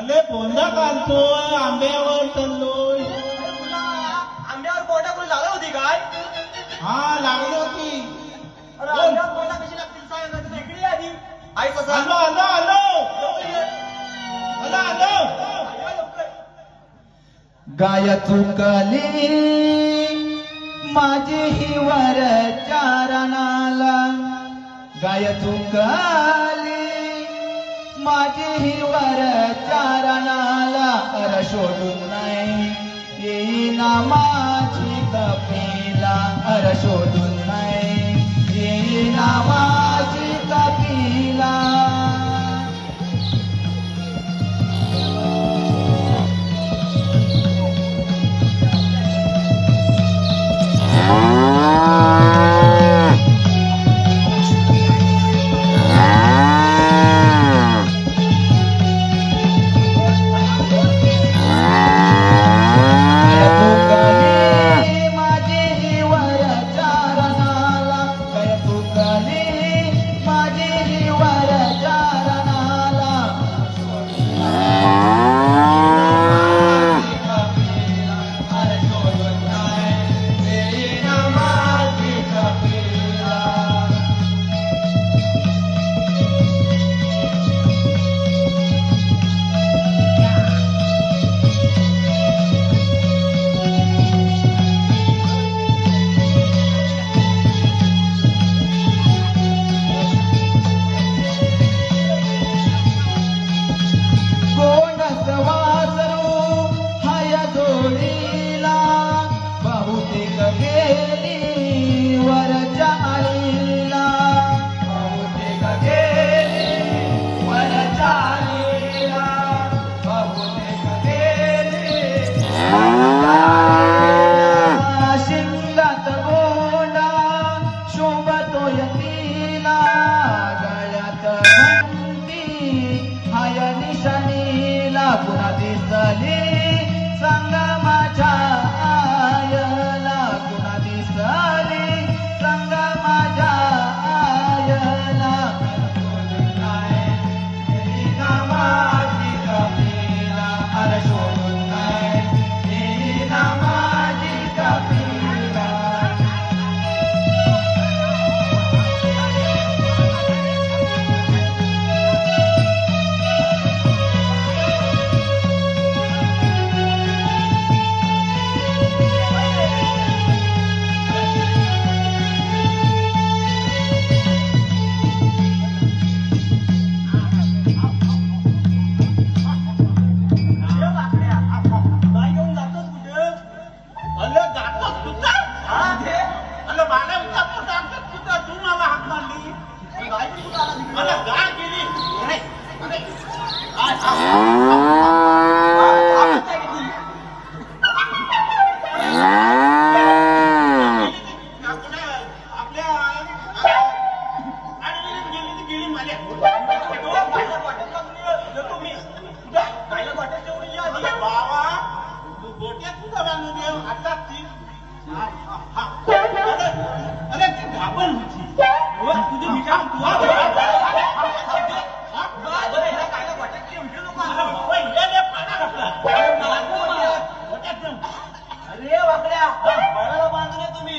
अरे बोंडा काढतो आंब्यावर चाललोय तुला आंब्यावर बोंडा कोणी लागला होती काय हा लागली होती अरे बोल. आंब्यावर बोंडा कशी लागतील सांग इकडे ये आधी आई कसा आलो आलो आलो आलो आलो गाय चुकली माझी हिवर चारणाला गाय चुकली माझी हिवर शोधु नै नामापेला हर ये नामा मला गाळ केली अरे वाकड्या बाळाला बांधले तुम्ही